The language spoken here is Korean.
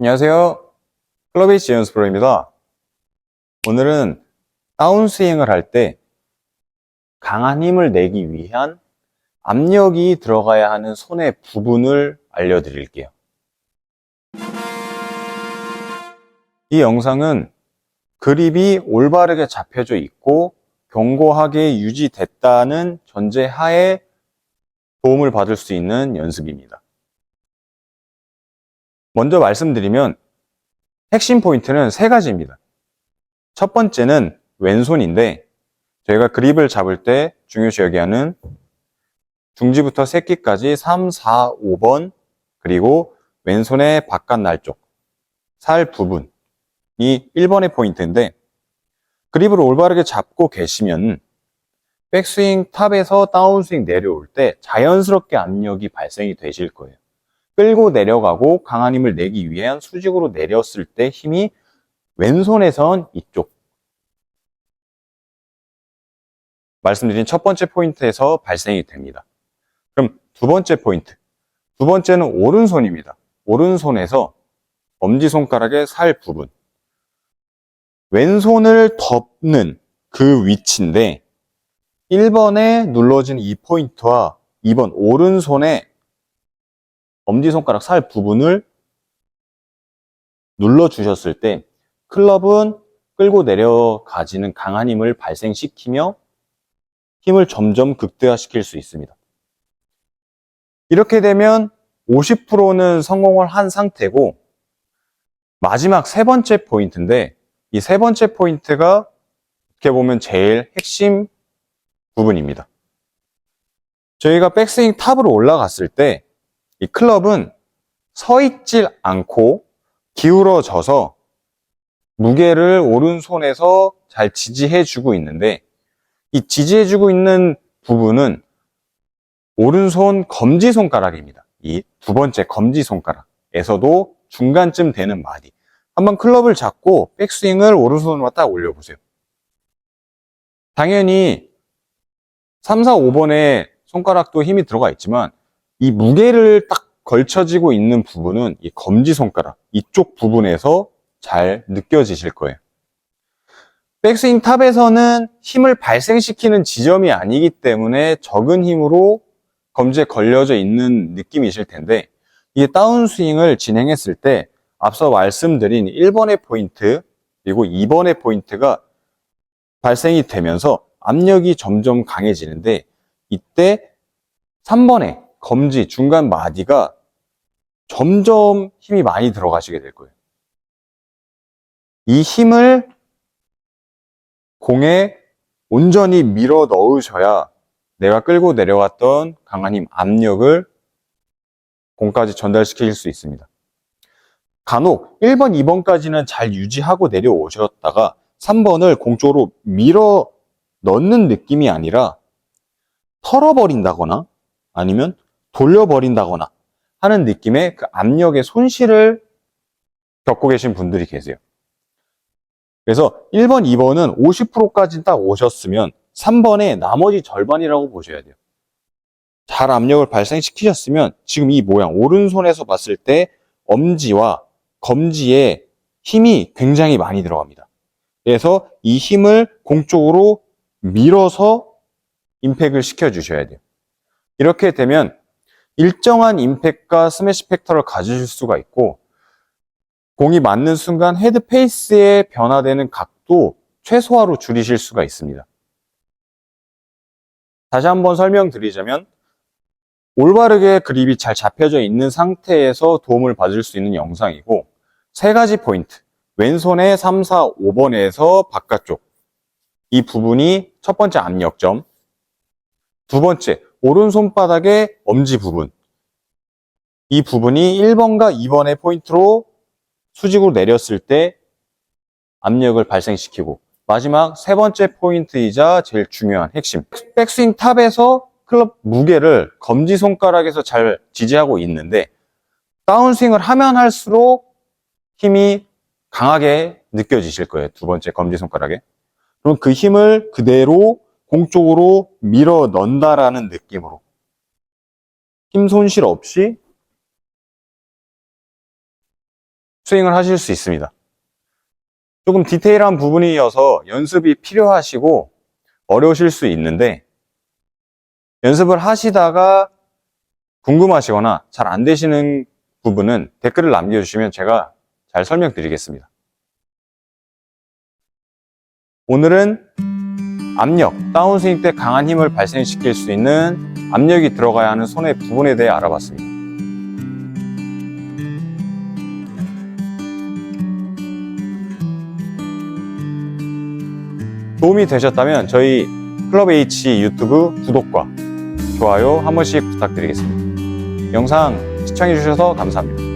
안녕하세요. 클럽에이치 연습 프로입니다. 오늘은 다운스윙을 할 때 강한 힘을 내기 위한 압력이 들어가야 하는 손의 부분을 알려드릴게요. 이 영상은 그립이 올바르게 잡혀져 있고 견고하게 유지됐다는 전제하에 도움을 받을 수 있는 연습입니다. 먼저 말씀드리면 핵심 포인트는 세 가지입니다. 첫 번째는 왼손인데 저희가 그립을 잡을 때 중요시 여기하는 중지부터 새끼까지 3, 4, 5번 그리고 왼손의 바깥 날쪽 살 부분이 1번의 포인트인데 그립을 올바르게 잡고 계시면 백스윙 탑에서 다운스윙 내려올 때 자연스럽게 압력이 발생이 되실 거예요. 끌고 내려가고 강한 힘을 내기 위한 수직으로 내렸을 때 힘이 왼손에선 이쪽. 말씀드린 첫 번째 포인트에서 발생이 됩니다. 그럼 두 번째 포인트. 두 번째는 오른손입니다. 오른손에서 엄지손가락의 살 부분. 왼손을 덮는 그 위치인데 1번에 눌러진 이 포인트와 2번 오른손에 엄지손가락 살 부분을 눌러주셨을 때 클럽은 끌고 내려가지는 강한 힘을 발생시키며 힘을 점점 극대화시킬 수 있습니다. 이렇게 되면 50%는 성공을 한 상태고 마지막 세 번째 포인트인데 이 세 번째 포인트가 어떻게 보면 제일 핵심 부분입니다. 저희가 백스윙 탑으로 올라갔을 때 이 클럽은 서 있질 않고 기울어져서 무게를 오른손에서 잘 지지해주고 있는데 이 지지해주고 있는 부분은 오른손 검지 손가락입니다. 이 두 번째 검지 손가락에서도 중간쯤 되는 마디. 한번 클럽을 잡고 백스윙을 오른손으로 딱 올려보세요. 당연히 3, 4, 5번에 손가락도 힘이 들어가 있지만 이 무게를 딱 걸쳐지고 있는 부분은 이 검지손가락 이쪽 부분에서 잘 느껴지실 거예요. 백스윙 탑에서는 힘을 발생시키는 지점이 아니기 때문에 적은 힘으로 검지에 걸려져 있는 느낌이실 텐데 이 다운스윙을 진행했을 때 앞서 말씀드린 1번의 포인트 그리고 2번의 포인트가 발생이 되면서 압력이 점점 강해지는데 이때 3번의 검지 중간 마디가 점점 힘이 많이 들어가시게 될 거예요. 이 힘을 공에 온전히 밀어 넣으셔야 내가 끌고 내려왔던 강한 힘, 압력을 공까지 전달시킬 수 있습니다. 간혹 1번, 2번까지는 잘 유지하고 내려오셨다가 3번을 공 쪽으로 밀어 넣는 느낌이 아니라 털어버린다거나 아니면 돌려버린다거나 하는 느낌의 그 압력의 손실을 겪고 계신 분들이 계세요. 그래서 1번, 2번은 50%까지 딱 오셨으면 3번의 나머지 절반이라고 보셔야 돼요. 잘 압력을 발생시키셨으면 지금 이 모양, 오른손에서 봤을 때 엄지와 검지에 힘이 굉장히 많이 들어갑니다. 그래서 이 힘을 공 쪽으로 밀어서 임팩을 시켜주셔야 돼요. 이렇게 되면 일정한 임팩과 스매시 팩터를 가지실 수가 있고 공이 맞는 순간 헤드 페이스에 변화되는 각도 최소화로 줄이실 수가 있습니다. 다시 한번 설명드리자면 올바르게 그립이 잘 잡혀져 있는 상태에서 도움을 받을 수 있는 영상이고 세 가지 포인트. 왼손의 3, 4, 5번에서 바깥쪽. 이 부분이 첫 번째 압력점. 두 번째 오른손바닥의 엄지 부분. 이 부분이 1번과 2번의 포인트로 수직으로 내렸을 때 압력을 발생시키고 마지막 세 번째 포인트이자 제일 중요한 핵심. 백스윙 탑에서 클럽 무게를 검지손가락에서 잘 지지하고 있는데 다운스윙을 하면 할수록 힘이 강하게 느껴지실 거예요 두 번째 검지손가락에. 그럼 그 힘을 그대로 공 쪽으로 밀어 넣는다라는 느낌으로 힘 손실 없이 스윙을 하실 수 있습니다. 조금 디테일한 부분이어서 연습이 필요하시고 어려우실 수 있는데 연습을 하시다가 궁금하시거나 잘 안 되시는 부분은 댓글을 남겨주시면 제가 잘 설명드리겠습니다. 오늘은 압력, 다운스윙 때 강한 힘을 발생시킬 수 있는 압력이 들어가야 하는 손의 부분에 대해 알아봤습니다. 도움이 되셨다면 저희 클럽 H 유튜브 구독과 좋아요 한 번씩 부탁드리겠습니다. 영상 시청해주셔서 감사합니다.